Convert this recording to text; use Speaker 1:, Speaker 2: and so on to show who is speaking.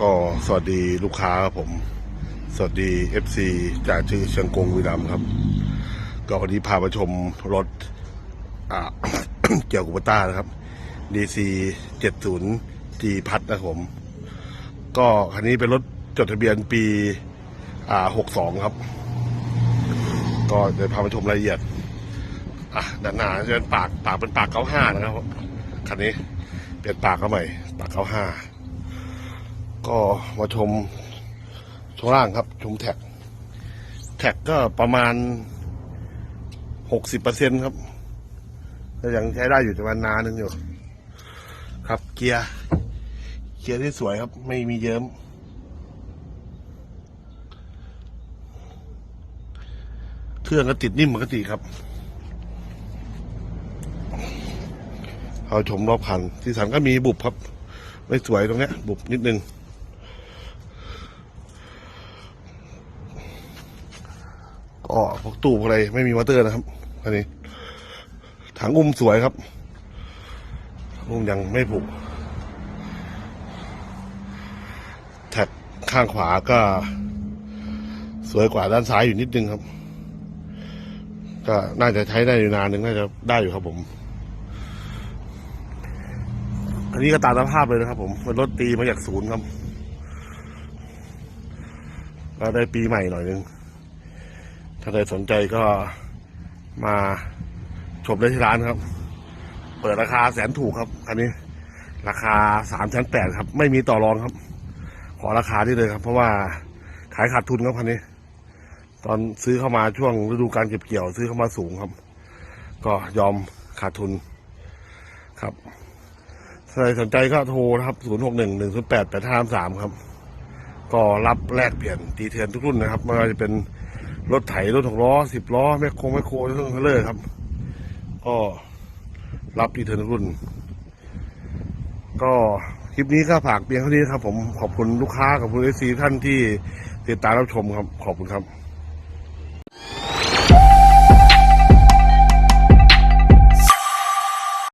Speaker 1: ก็สวัสดีลูกค้าครับผม สวัสดี FC จากชื่อเชียงกงวีรัมครับ ก็วันนี้พามาชมรถอ่าเกี่ยวกับต้านะครับ DC 70 G พัดนะครับผม ก็คันนี้เป็นรถจดทะเบียนปีอ่า62 ครับ ก็เดี๋ยวพามาชมรายละเอียดอะด้านหน้าจะเป็นปากปากเป็นปากเก้าห้านะครับคันนี้เปลี่ยนปากเขาใหม่ปากเก็มาชมช่วงล่างครับ ชมแท็ก แท็กก็ประมาณหกสิบเปอร์เซ็นครับก็ยังใช้ได้อยู่ประมาณนานนึงอยู่ ครับเกียร์ เกียร์ที่สวยครับ ไม่มีเยิ้มเครื่องก็ติดนิ่มปกติครับเอาชมรอบคันที่สันก็มีบุบครับ ไม่สวยตรงเนี้ย บุบนิดนึง ก็พวกตู้พวกอะไรไม่มีมอเตอร์นะครับอันนี้ ถังอุ้มสวยครับ อุ้มยังไม่ผุแท็กข้างขวาก็ สวยกว่าด้านซ้ายอยู่นิดนึงครับ ก็น่าจะใช้ได้อยู่นานหนึ่งน่าจะได้อยู่ครับผม อันนี้ก็ตามสภาพเลยนะครับผมเป็นรถตีมาจากศูนย์ครับก็ได้ปีใหม่หน่อยนึง ใครสนใจก็มาชมได้ที่ร้านครับ เปิดราคาแสนถูกครับอันนี้ ราคาสามชั้นแปดครับ ไม่มีต่อรองครับ ขอราคาที่เลยครับ เพราะว่าขายขาดทุนครับคันนี้ ตอนซื้อเข้ามาช่วงฤดูการเก็บเกี่ยวซื้อเข้ามาสูงครับ ก็ยอมขาดทุนครับใครสนใจก็โทรนะครับ 0 6 1 1 0 8 8 5 3ครับ ก็รับแลกเปลี่ยนตีเทียนทุกรุ่นนะครับไม่ว่าจะเป็น รถไถรถหกล้อสิบล้อแมคโครแมคโครเรื่องเลอร์ครับ ก็รับตีเทียนรุ่น ก็คลิปนี้ก็ฝากเพียงเท่านี้ครับ ผมขอบคุณลูกค้าขอบคุณเอซีท่านที่ติดตามรับชมครับ ขอบคุณครับ